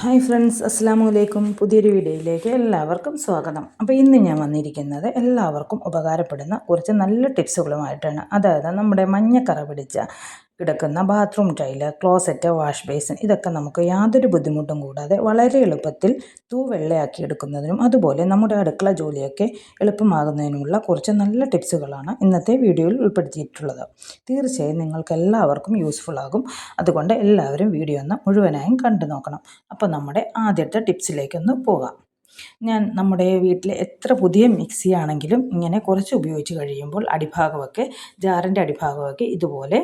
Hi friends അസ്സാം വലൈക്കും പുതിയൊരു വീഡിയോയിലേക്ക് എല്ലാവർക്കും സ്വാഗതം. അപ്പോൾ ഇന്ന് ഞാൻ വന്നിരിക്കുന്നത് എല്ലാവർക്കും ഉപകാരപ്പെടുന്ന കുറച്ച് നല്ല ടിപ്സുകളുമായിട്ടാണ്. അതായത് നമ്മുടെ മഞ്ഞക്കറ പിടിച്ച കിടക്കുന്ന bathroom tile closet wash basin ഇതൊക്കെ നമുക്ക് യാതൊരു ബുദ്ധിമുട്ടും കൂടാതെ വളരെ എളുപ്പത്തിൽ തൂ വെള്ളയാക്കി എടുക്കുന്നതിനും അതുപോലെ നമ്മുടെ അടുക്കള ജോലിയൊക്കെ എളുപ്പമാകുന്നതിനുമുള്ള കുറച്ച് നല്ല ടിപ്സുകളാണ് ഇന്നത്തെ വീഡിയോയിൽ ഉൾപ്പെടുത്തിയിട്ടുള്ളത്. തീർച്ചയായും നിങ്ങൾക്ക് എല്ലാവർക്കും യൂസ്ഫുൾ ആകും. അതുകൊണ്ട് എല്ലാവരും വീഡിയോ ഒന്ന് മുഴുവനായും കണ്ടു നോക്കണം. അപ്പോൾ നമ്മുടെ ആദ്യത്തെ ടിപ്സിലേക്കൊന്ന് പോകാം. ഞാൻ നമ്മുടെ വീട്ടിൽ എത്ര പുതിയ മിക്സി ആണെങ്കിലും ഇങ്ങനെ കുറച്ച് ഉപയോഗിച്ച് കഴിയുമ്പോൾ അടിഭാഗമൊക്കെ ജാറിന്റെ അടിഭാഗമൊക്കെ ഇതുപോലെ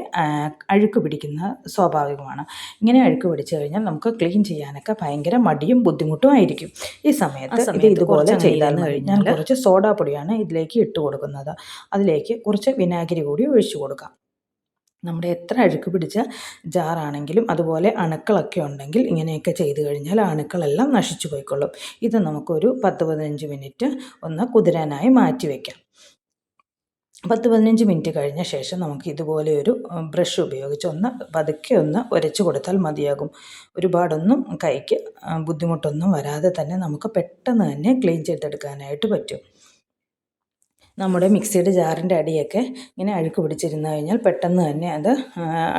അഴുക്ക് പിടിക്കുന്ന സ്വാഭാവികമാണ്. ഇങ്ങനെ അഴുക്ക് പിടിച്ചു കഴിഞ്ഞാൽ നമുക്ക് ക്ലീൻ ചെയ്യാനൊക്കെ ഭയങ്കര മടിയും ബുദ്ധിമുട്ടും ആയിരിക്കും. ഈ സമയത്ത് ഇത് ഇതുപോലെ ചെയ്താന്ന് കഴിഞ്ഞാൽ കുറച്ച് സോഡാപ്പൊടിയാണ് ഇതിലേക്ക് ഇട്ട് കൊടുക്കുന്നത്. അതിലേക്ക് കുറച്ച് വിനാഗിരി കൂടി ഒഴിച്ചു കൊടുക്കാം. നമ്മുടെ എത്ര അഴുക്ക് പിടിച്ച ജാറാണെങ്കിലും അതുപോലെ അണുക്കളൊക്കെ ഉണ്ടെങ്കിൽ ഇങ്ങനെയൊക്കെ ചെയ്ത് കഴിഞ്ഞാൽ അണുക്കളെല്ലാം നശിച്ചു പോയിക്കൊള്ളും. ഇത് നമുക്കൊരു പത്ത് പതിനഞ്ച് മിനിറ്റ് ഒന്ന് കുതിരാനായി മാറ്റി വയ്ക്കാം പത്ത് പതിനഞ്ച് മിനിറ്റ് കഴിഞ്ഞ ശേഷം നമുക്ക് ഇതുപോലെ ഒരു ബ്രഷ് ഉപയോഗിച്ച് ഒന്ന് പതുക്കെ ഒന്ന് ഉരച്ച് കൊടുത്താൽ മതിയാകും. ഒരുപാടൊന്നും കൈക്ക് ബുദ്ധിമുട്ടൊന്നും വരാതെ തന്നെ നമുക്ക് പെട്ടെന്ന് തന്നെ ക്ലീൻ ചെയ്തെടുക്കാനായിട്ട് പറ്റും. നമ്മുടെ മിക്സിയുടെ ജാറിന്റെ അടിയൊക്കെ ഇങ്ങനെ അഴുക്ക് പിടിച്ചിരുന്നു കഴിഞ്ഞാൽ പെട്ടെന്ന് തന്നെ അത്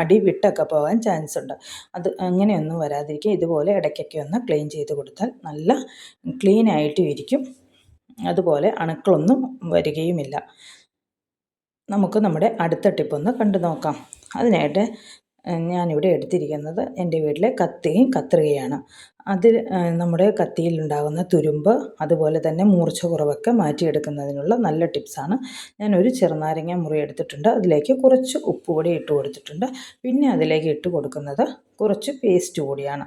അടി വിട്ടൊക്കെ പോകാൻ ചാൻസ് ഉണ്ട്. അത് അങ്ങനെയൊന്നും വരാതിരിക്കുക. ഇതുപോലെ ഇടയ്ക്കൊക്കെ ഒന്ന് ക്ലീൻ ചെയ്ത് കൊടുത്താൽ നല്ല ക്ലീൻ ആയിട്ടും ഇരിക്കും. അതുപോലെ അണുക്കളൊന്നും വരികയുമില്ല. നമുക്ക് നമ്മുടെ അടുത്ത ടിപ്പൊന്ന് കണ്ടു നോക്കാം. അതിനായിട്ട് ഞാനിവിടെ എടുത്തിരിക്കുന്നത് എന്റെ വീട്ടിലെ കത്തിയും കത്രികയാണ്. അതിൽ നമ്മുടെ കത്തിയിലുണ്ടാകുന്ന തുരുമ്പ് അതുപോലെ തന്നെ മൂർച്ച കുറവൊക്കെ മാറ്റിയെടുക്കുന്നതിനുള്ള നല്ല ടിപ്സാണ്. ഞാനൊരു ചെറുനാരങ്ങ മുറി എടുത്തിട്ടുണ്ട്. അതിലേക്ക് കുറച്ച് ഉപ്പ് കൂടി ഇട്ട് കൊടുത്തിട്ടുണ്ട്. പിന്നെ അതിലേക്ക് ഇട്ട് കൊടുക്കുന്നത് കുറച്ച് പേസ്റ്റ് കൂടിയാണ്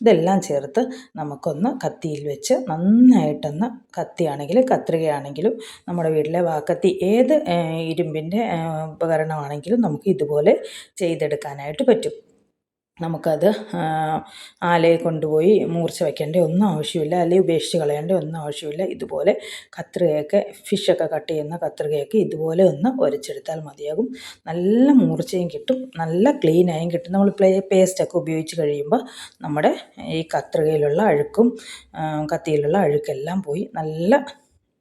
ഇതെല്ലാം ചേർത്ത് നമുക്കൊന്ന് കത്തിയിൽ വെച്ച് നന്നായിട്ടൊന്ന് കത്തിയാണെങ്കിലും കത്രികയാണെങ്കിലും നമ്മുടെ വീട്ടിലെ വാക്കത്തി ഏത് ഇരുമ്പിന്റെ ഉപകരണമാണെങ്കിലും നമുക്ക് ഇതുപോലെ ചെയ്തെടുക്കാനായിട്ട് പറ്റും. നമുക്കത് ആലയിൽ കൊണ്ടുപോയി മൂർച്ച വയ്ക്കേണ്ട ഒന്നും ആവശ്യമില്ല. അല്ലെങ്കിൽ ഉപേക്ഷിച്ച് കളയേണ്ട ഒന്നും ആവശ്യമില്ല. ഇതുപോലെ കത്രികയൊക്കെ ഫിഷൊക്കെ കട്ട് ചെയ്യുന്ന കത്രികയൊക്കെ ഇതുപോലെ ഒന്ന് ഒരച്ചെടുത്താൽ മതിയാകും. നല്ല മൂർച്ചയും കിട്ടും. നല്ല ക്ലീനായും കിട്ടും. നമ്മൾ പ്ലേ പേസ്റ്റൊക്കെ ഉപയോഗിച്ച് കഴിയുമ്പോൾ നമ്മുടെ ഈ കത്രികയിലുള്ള അഴുക്കും കത്തിയിലുള്ള അഴുക്കെല്ലാം പോയി നല്ല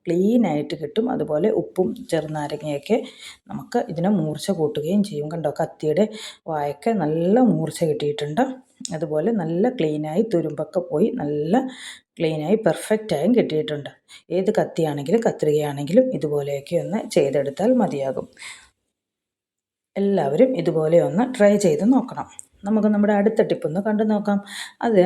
ക്ലീനായിട്ട് കിട്ടും. അതുപോലെ ഉപ്പും ചെറുനാരങ്ങയൊക്കെ നമുക്ക് ഇതിനെ മൂർച്ച കൂട്ടുകയും ചെയ്യും. കണ്ടോ? കത്തിയുടെ വായൊക്കെ നല്ല മൂർച്ച കിട്ടിയിട്ടുണ്ട്. അതുപോലെ നല്ല ക്ലീനായി തുരുമ്പൊക്കെ പോയി നല്ല ക്ലീനായി പെർഫെക്റ്റായും കിട്ടിയിട്ടുണ്ട്. ഏത് കത്തിയാണെങ്കിലും കത്രികയാണെങ്കിലും ഇതുപോലെയൊക്കെ ഒന്ന് ചെയ്തെടുത്താൽ മതിയാകും. എല്ലാവരും ഇതുപോലെ ഒന്ന് ട്രൈ ചെയ്ത് നോക്കണം. നമുക്ക് നമ്മുടെ അടുത്ത ടിപ്പൊന്ന് കണ്ടു നോക്കാം. അത്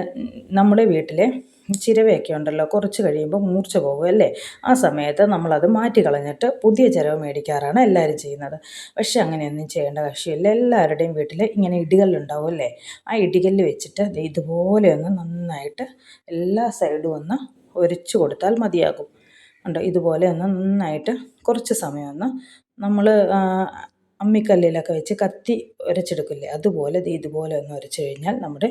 നമ്മുടെ വീട്ടിലെ ചിരവയൊക്കെ ഉണ്ടല്ലോ കുറച്ച് കഴിയുമ്പോൾ മൂർച്ച പോകും അല്ലേ? ആ സമയത്ത് നമ്മളത് മാറ്റി കളഞ്ഞിട്ട് പുതിയ ചിരവ മേടിക്കാറാണ് എല്ലാവരും ചെയ്യുന്നത്. പക്ഷെ അങ്ങനെയൊന്നും ചെയ്യേണ്ട ആവശ്യമില്ല. എല്ലാവരുടെയും വീട്ടിൽ ഇങ്ങനെ ഇടികല്ലുണ്ടാവും അല്ലേ? ആ ഇടികല്ല് വെച്ചിട്ട് ഇതുപോലെ ഒന്ന് നന്നായിട്ട് എല്ലാ സൈഡും ഒന്ന് ഒരിച്ചു കൊടുത്താൽ മതിയാകും. ഉണ്ടോ ഇതുപോലെ ഒന്ന് നന്നായിട്ട് കുറച്ച് സമയം ഒന്ന് നമ്മൾ അമ്മിക്കല്ലിലൊക്കെ വെച്ച് കത്തി ഉരച്ചെടുക്കില്ലേ അതുപോലെ ഇതുപോലെ ഒന്ന് ഉരച്ചു കഴിഞ്ഞാൽ നമ്മുടെ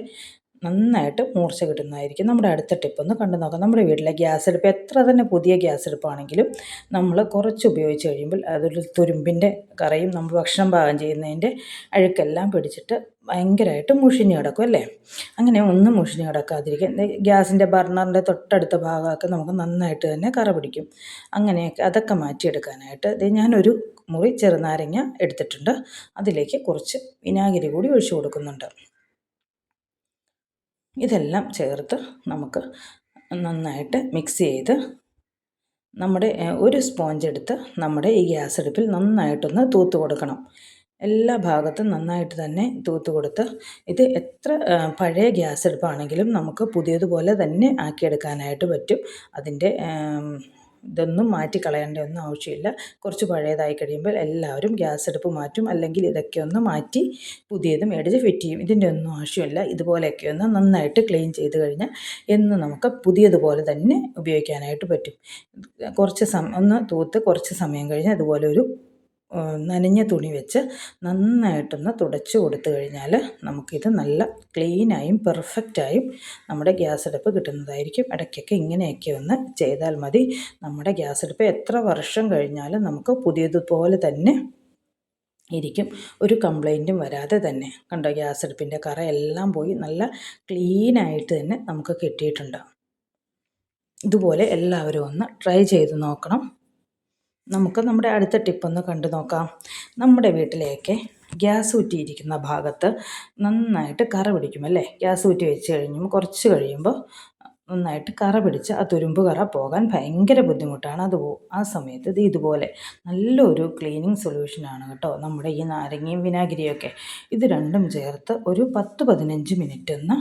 നന്നായിട്ട് മൂർച്ച കിട്ടുന്നതായിരിക്കും. നമ്മുടെ അടുത്ത ടിപ്പ് ഒന്ന് കണ്ടു നോക്കാം. നമ്മുടെ വീട്ടിലെ ഗ്യാസ് അടുപ്പ് എത്ര തന്നെ പുതിയ ഗ്യാസ് അടുപ്പാണെങ്കിലും നമ്മൾ കുറച്ച് ഉപയോഗിച്ച് കഴിയുമ്പോൾ അതൊരു തുരുമ്പിന്റെ കറയും നമ്മൾ ഭക്ഷണം പാകം ചെയ്യുന്നതിന്റെ അഴുക്കെല്ലാം പിടിച്ചിട്ട് ഭയങ്കരമായിട്ട് മുഷിഞ്ഞ് കിടക്കും അല്ലേ? അങ്ങനെ ഒന്നും മുഷിഞ്ഞ് കിടക്കാതിരിക്കാൻ. ഗ്യാസിന്റെ ബർണറിന്റെ തൊട്ടടുത്ത ഭാഗമൊക്കെ നമുക്ക് നന്നായിട്ട് തന്നെ കറ പിടിക്കും. അങ്ങനെയൊക്കെ അതൊക്കെ മാറ്റിയെടുക്കാനായിട്ട് ഇത് ഞാനൊരു മുറി ചെറുനാരങ്ങ എടുത്തിട്ടുണ്ട്. അതിലേക്ക് കുറച്ച് വിനാഗിരി കൂടി ഒഴിച്ചു കൊടുക്കുന്നുണ്ട്. ഇതെല്ലാം ചേർത്ത് നമുക്ക് നന്നായിട്ട് മിക്സ് ചെയ്ത് നമ്മുടെ ഒരു സ്പോഞ്ച് എടുത്ത് നമ്മുടെ ഈ ഗ്യാസ് അടുപ്പിൽ നന്നായിട്ടൊന്ന് തൂത്ത് കൊടുക്കണം. എല്ലാ ഭാഗത്തും നന്നായിട്ട് തന്നെ തൂത്ത് കൊടുത്ത് ഇത് എത്ര പഴയ ഗ്യാസ് അടുപ്പാണെങ്കിലും നമുക്ക് പുതിയതുപോലെ തന്നെ ആക്കിയെടുക്കാനായിട്ട് പറ്റും. അതിന്റെ ഇതൊന്നും മാറ്റിക്കളയേണ്ട ഒന്നും ആവശ്യമില്ല. കുറച്ച് പഴയതായി കഴിയുമ്പോൾ എല്ലാവരും ഗ്യാസ് അടുപ്പ് മാറ്റും. അല്ലെങ്കിൽ ഇതൊക്കെ ഒന്ന് മാറ്റി പുതിയത് മേടിച്ച് ഫിറ്റ് ചെയ്യും. ഇതിന്റെ ഒന്നും ആവശ്യമില്ല. ഇതുപോലെയൊക്കെ ഒന്ന് നന്നായിട്ട് ക്ലീൻ ചെയ്ത് കഴിഞ്ഞാൽ എന്ന് നമുക്ക് പുതിയതുപോലെ തന്നെ ഉപയോഗിക്കാനായിട്ട് പറ്റും. കുറച്ച് സമ ഒന്ന് തൂത്ത് കുറച്ച് സമയം കഴിഞ്ഞാൽ അതുപോലെ ഒരു നനഞ്ഞ തുണി വെച്ച് നന്നായിട്ടൊന്ന് തുടച്ച് കൊടുത്തു കഴിഞ്ഞാൽ നമുക്കിത് നല്ല ക്ലീനായും പെർഫെക്റ്റായും നമ്മുടെ ഗ്യാസ് അടുപ്പ് കിട്ടുന്നതായിരിക്കും. ഇടയ്ക്കൊക്കെ ഇങ്ങനെയൊക്കെ ഒന്ന് ചെയ്താൽ മതി. നമ്മുടെ ഗ്യാസ് അടുപ്പ് എത്ര വർഷം കഴിഞ്ഞാലും നമുക്ക് പുതിയതുപോലെ തന്നെ ഇരിക്കും. ഒരു കംപ്ലൈന്റും വരാതെ തന്നെ. കണ്ടോ ഗ്യാസ് അടുപ്പിന്റെ എല്ലാം പോയി നല്ല ക്ലീനായിട്ട് തന്നെ നമുക്ക് കിട്ടിയിട്ടുണ്ട്. ഇതുപോലെ എല്ലാവരും ഒന്ന് ട്രൈ ചെയ്ത് നോക്കണം. നമുക്ക് നമ്മുടെ അടുത്ത ടിപ്പൊന്ന് കണ്ടു നോക്കാം. നമ്മുടെ വീട്ടിലേക്ക് ഗ്യാസ് ഊറ്റിയിരിക്കുന്ന ഭാഗത്ത് നന്നായിട്ട് കറ പിടിക്കും അല്ലേ? ഗ്യാസ് ഊറ്റി വെച്ച് കഴിയുമ്പോൾ കുറച്ച് കഴിയുമ്പോൾ നന്നായിട്ട് കറ പിടിച്ച് ആ തുരുമ്പ് കറ പോകാൻ ഭയങ്കര ബുദ്ധിമുട്ടാണ്. അത് ആ സമയത്ത് ഇത് ഇതുപോലെ നല്ലൊരു ക്ലീനിങ് സൊല്യൂഷനാണ് കേട്ടോ. നമ്മുടെ ഈ നാരങ്ങയും വിനാഗിരിയൊക്കെ. ഇത് രണ്ടും ചേർത്ത് ഒരു പത്ത് പതിനഞ്ച് മിനിറ്റ് ഒന്ന്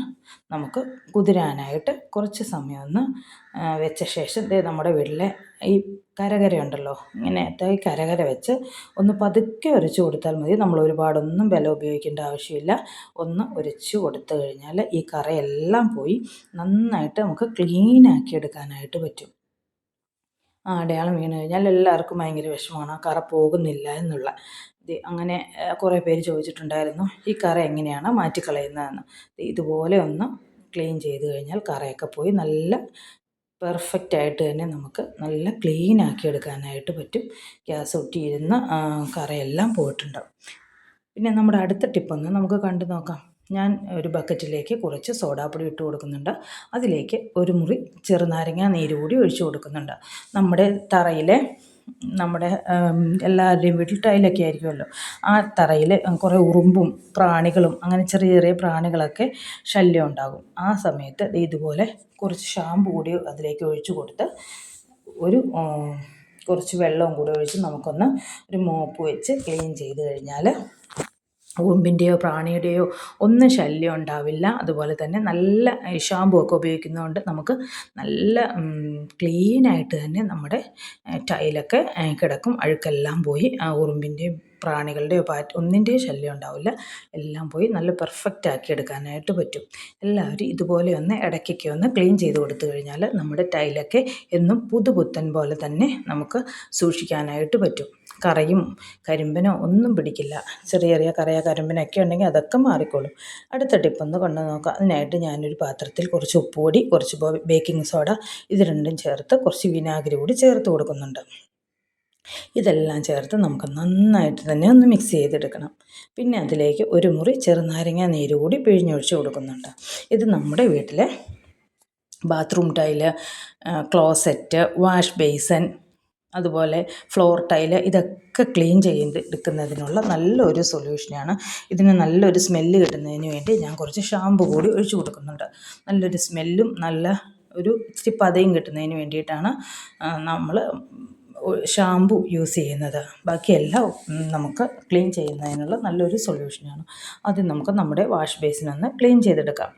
നമുക്ക് കുതിരാനായിട്ട് കുറച്ച് സമയം ഒന്ന് വെച്ച ശേഷം നമ്മുടെ വീട്ടിലെ ഈ കരകര ഉണ്ടല്ലോ ഇങ്ങനത്തെ ഈ കരകര വെച്ച് ഒന്ന് പതുക്കെ ഉരച്ച് കൊടുത്താൽ മതി. നമ്മൾ ഒരുപാടൊന്നും ബലം ഉപയോഗിക്കേണ്ട ആവശ്യമില്ല. ഒന്ന് ഉരച്ച് കൊടുത്തു കഴിഞ്ഞാൽ ഈ കറയെല്ലാം പോയി നന്നായിട്ട് നമുക്ക് ക്ലീനാക്കി എടുക്കാനായിട്ട് പറ്റും. ആ അടയാളം വീണ് കഴിഞ്ഞാൽ എല്ലാവർക്കും ഭയങ്കര വിഷമമാണ്. ആ കറ പോകുന്നില്ല എന്നുള്ള. അങ്ങനെ കുറേ പേര് ചോദിച്ചിട്ടുണ്ടായിരുന്നു ഈ കറ എങ്ങനെയാണ് മാറ്റിക്കളയുന്നതെന്ന്? ഇതുപോലെ ഒന്ന് ക്ലീൻ ചെയ്ത് കഴിഞ്ഞാൽ കറയൊക്കെ പോയി നല്ല പെർഫെക്റ്റ് ആയിട്ട് തന്നെ നമുക്ക് നല്ല ക്ലീൻ ആക്കി എടുക്കാനായിട്ട് പറ്റും. ഗ്യാസ് ഒട്ടിയിരുന്ന കറയെല്ലാം പോയിട്ടുണ്ടാവും പിന്നെ നമ്മുടെ അടുത്ത ടിപ്പൊന്ന് നമുക്ക് കണ്ടു നോക്കാം. ഞാൻ ഒരു ബക്കറ്റിലേക്ക് കുറച്ച് സോഡാപ്പൊടി ഇട്ട് കൊടുക്കുന്നുണ്ട്. അതിലേക്ക് ഒരു മുറി ചെറുനാരങ്ങ നീര് കൂടി ഒഴിച്ചു കൊടുക്കുന്നുണ്ട്. നമ്മുടെ തറയിലെ നമ്മുടെ എല്ലാവരുടെയും വീട്ടിൽ ടൈലൊക്കെ ആയിരിക്കുമല്ലോ. ആ തറയിൽ കുറേ ഉറുമ്പും പ്രാണികളും അങ്ങനെ ചെറിയ ചെറിയ പ്രാണികളൊക്കെ ശല്യം ഉണ്ടാകും. ആ സമയത്ത് ഇതുപോലെ കുറച്ച് ഷാമ്പു കൂടി അതിലേക്ക് ഒഴിച്ച് കൊടുത്ത് ഒരു കുറച്ച് വെള്ളവും കൂടി ഒഴിച്ച് നമുക്കൊന്ന് ഒരു മോപ്പ് വെച്ച് ക്ലീൻ ചെയ്ത് കഴിഞ്ഞാൽ ഉറുമ്പിന്റെയോ പ്രാണിയുടെയോ ഒന്നും ശല്യം ഉണ്ടാവില്ല. അതുപോലെ തന്നെ നല്ല ഷാമ്പു ഒക്കെ ഉപയോഗിക്കുന്നതുകൊണ്ട് നമുക്ക് നല്ല ക്ലീനായിട്ട് തന്നെ നമ്മുടെ ടൈലൊക്കെ കിടക്കും. അഴുക്കെല്ലാം പോയി ആ ഉറുമ്പിന്റെയും പ്രാണികളുടെയോ പാറ്റ് ഒന്നിന്റെയും ശല്യം ഉണ്ടാവില്ല. എല്ലാം പോയി നല്ല പെർഫെക്റ്റ് ആക്കി എടുക്കാനായിട്ട് പറ്റും. എല്ലാവരും ഇതുപോലെ ഒന്ന് ഇടയ്ക്കൊക്കെ ഒന്ന് ക്ലീൻ ചെയ്ത് കൊടുത്തു കഴിഞ്ഞാൽ നമ്മുടെ ടൈലൊക്കെ എന്നും പുതുപുത്തൻ പോലെ തന്നെ നമുക്ക് സൂക്ഷിക്കാനായിട്ട് പറ്റും. കറയും കരിമ്പനോ ഒന്നും പിടിക്കില്ല. ചെറിയ ചെറിയ കറയ കരിമ്പനൊക്കെ ഉണ്ടെങ്കിൽ അതൊക്കെ മാറിക്കോളും. അടുത്ത ടിപ്പൊന്ന് കൊണ്ട് നോക്കാം. അതിനായിട്ട് ഞാനൊരു പാത്രത്തിൽ കുറച്ച് ഉപ്പുപൊടി കുറച്ച് ബേക്കിംഗ് സോഡ ഇത് രണ്ടും ചേർത്ത് കുറച്ച് വിനാഗിരി കൂടി ചേർത്ത് കൊടുക്കുന്നുണ്ട്. ഇതെല്ലാം ചേർത്ത് നമുക്ക് നന്നായിട്ട് തന്നെ ഒന്ന് മിക്സ് ചെയ്തെടുക്കണം. പിന്നെ അതിലേക്ക് ഒരു മുറി ചെറുനാരങ്ങ നീര് കൂടി പിഴിഞ്ഞൊഴിച്ച് കൊടുക്കുന്നുണ്ട്. ഇത് നമ്മുടെ വീട്ടിലെ bathroom tile closet wash basin അതുപോലെ ഫ്ലോർ ടൈൽ ഇതൊക്കെ ക്ലീൻ ചെയ്ത് എടുക്കുന്നതിനുള്ള നല്ലൊരു സൊല്യൂഷനാണ് ഇതിന് നല്ലൊരു സ്മെല്ല് കിട്ടുന്നതിന് വേണ്ടി ഞാൻ കുറച്ച് ഷാമ്പു കൂടി ഒഴിച്ചു കൊടുക്കുന്നുണ്ട്. നല്ലൊരു സ്മെല്ലും നല്ല ഒരു ഇച്ചിരി പതയും കിട്ടുന്നതിന് വേണ്ടിയിട്ടാണ് നമ്മൾ ഷാമ്പു യൂസ് ചെയ്യുന്നത്. ബാക്കിയെല്ലാം നമുക്ക് ക്ലീൻ ചെയ്യുന്നതിനുള്ള നല്ലൊരു സൊല്യൂഷനാണ് ആദ്യം നമുക്ക് നമ്മുടെ വാഷ് ബേസിനൊന്ന് ക്ലീൻ ചെയ്തെടുക്കാം.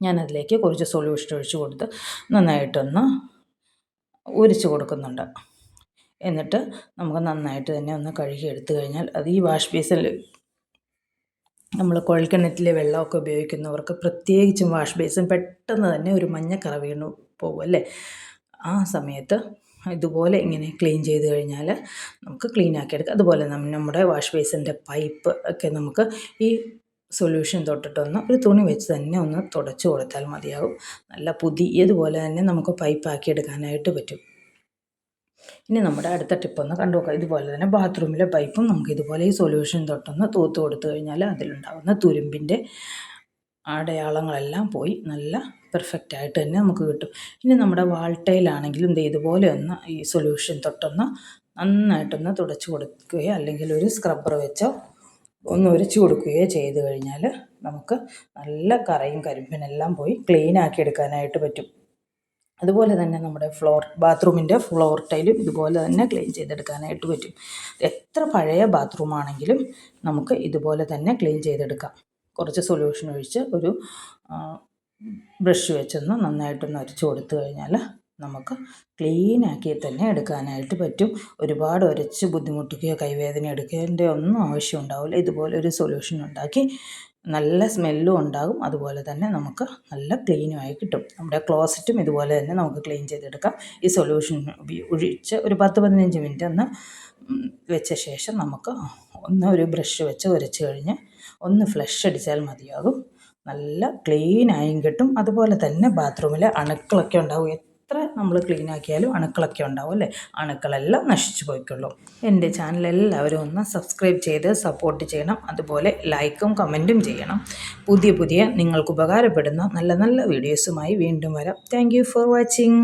ഞാനതിലേക്ക് കുറച്ച് സൊല്യൂഷൻ ഒഴിച്ച് കൊടുത്ത് നന്നായിട്ടൊന്ന് ഉരിച്ചു കൊടുക്കുന്നുണ്ട്. എന്നിട്ട് നമുക്ക് നന്നായിട്ട് തന്നെ ഒന്ന് കഴുകി എടുത്തു കഴിഞ്ഞാൽ അത് ഈ വാഷ് ബേസിൽ നമ്മൾ കുഴൽക്കിണറ്റിലെ വെള്ളമൊക്കെ ഉപയോഗിക്കുന്നവർക്ക് പ്രത്യേകിച്ചും വാഷ് ബേസിൻ പെട്ടെന്ന് തന്നെ ഒരു മഞ്ഞക്കറ വീണു പോകും അല്ലേ? ആ സമയത്ത് ഇതുപോലെ ഇങ്ങനെ ക്ലീൻ ചെയ്ത് കഴിഞ്ഞാൽ നമുക്ക് ക്ലീൻ ആക്കിയെടുക്കാം അതുപോലെ നമ്മുടെ വാഷ് ബേസിന്റെ പൈപ്പ് ഒക്കെ നമുക്ക് ഈ സൊല്യൂഷൻ തൊട്ടിട്ടൊന്ന് ഒരു തുണി വെച്ച് തന്നെ ഒന്ന് തുടച്ചു കൊടുത്താൽ മതിയാകും നല്ല പുതിയതുപോലെ തന്നെ നമുക്ക് പൈപ്പ് എടുക്കാനായിട്ട് പറ്റും. ഇനി നമ്മുടെ അടുത്ത ടിപ്പ് ഒന്ന് കണ്ടു നോക്കാം. ഇതുപോലെ തന്നെ ബാത്റൂമിലെ പൈപ്പും നമുക്ക് ഇതുപോലെ ഈ സൊല്യൂഷൻ തൊട്ടൊന്ന് തൂത്ത് കൊടുത്തു കഴിഞ്ഞാൽ അതിലുണ്ടാകുന്ന തുരുമ്പിന്റെ അടയാളങ്ങളെല്ലാം പോയി നല്ല പെർഫെക്റ്റ് ആയിട്ട് തന്നെ നമുക്ക് കിട്ടും. ഇനി നമ്മുടെ വാൾട്ടയിലാണെങ്കിലും ഇത് ഇതുപോലെ ഒന്ന് ഈ സൊല്യൂഷൻ തൊട്ടൊന്ന് നന്നായിട്ടൊന്ന് തുടച്ച് കൊടുക്കുകയോ അല്ലെങ്കിൽ ഒരു സ്ക്രബ്ബർ വെച്ചോ ഒന്ന് ഒരച്ചു കൊടുക്കുകയോ ചെയ്ത് കഴിഞ്ഞാൽ നമുക്ക് നല്ല കറയും കരിമ്പിനെല്ലാം പോയി ക്ലീൻ ആക്കി എടുക്കാനായിട്ട് പറ്റും. അതുപോലെ തന്നെ നമ്മുടെ ഫ്ലോർ ബാത്റൂമിന്റെ ഫ്ലോർ ടൈലും ഇതുപോലെ തന്നെ ക്ലീൻ ചെയ്തെടുക്കാനായിട്ട് പറ്റും. എത്ര പഴയ ബാത്റൂം ആണെങ്കിലും നമുക്ക് ഇതുപോലെ തന്നെ ക്ലീൻ ചെയ്തെടുക്കാം. കുറച്ച് സൊല്യൂഷൻ ഒഴിച്ച് ഒരു ബ്രഷ് വെച്ചൊന്ന് നന്നായിട്ടൊന്ന് അരച്ച് കൊടുത്തു കഴിഞ്ഞാൽ നമുക്ക് ക്ലീനാക്കി തന്നെ എടുക്കാനായിട്ട് പറ്റും. ഒരുപാട് ഉരച്ച് ബുദ്ധിമുട്ടിക്കുകയോ കൈവേദന എടുക്കേണ്ട ഒന്നും ആവശ്യം ഉണ്ടാവില്ല. ഇതുപോലെ ഒരു സൊല്യൂഷൻ ഉണ്ടാക്കി നല്ല സ്മെല്ലും ഉണ്ടാകും. അതുപോലെ തന്നെ നമുക്ക് നല്ല ക്ലീനുമായി കിട്ടും. നമ്മുടെ ക്ലോസറ്റും ഇതുപോലെ തന്നെ നമുക്ക് ക്ലീൻ ചെയ്തെടുക്കാം. ഈ സൊല്യൂഷൻ ഒഴിച്ച് ഒരു പത്ത് പതിനഞ്ച് മിനിറ്റ് ഒന്ന് വെച്ച ശേഷം നമുക്ക് ഒന്ന് ഒരു ബ്രഷ് വെച്ച് ഉരച്ച് കഴിഞ്ഞ് ഒന്ന് ഫ്ലഷ് അടിച്ചാൽ മതിയാകും. നല്ല ക്ലീനായും കിട്ടും. അതുപോലെ തന്നെ ബാത്റൂമിലെ അണുക്കളൊക്കെ ഉണ്ടാവും. എത്ര നമ്മൾ ക്ലീൻ ആക്കിയാലും അണുക്കളൊക്കെ ഉണ്ടാവും അല്ലേ? അണുക്കളെല്ലാം നശിച്ചു പോയിക്കൊള്ളും. എന്റെ ചാനൽ എല്ലാവരും ഒന്ന് സബ്സ്ക്രൈബ് ചെയ്ത് സപ്പോർട്ട് ചെയ്യണം. അതുപോലെ ലൈക്കും കമന്റും ചെയ്യണം. പുതിയ പുതിയ നിങ്ങൾക്ക് ഉപകാരപ്പെടുന്ന നല്ല നല്ല വീഡിയോസുമായി വീണ്ടും വരാം. Thank for watching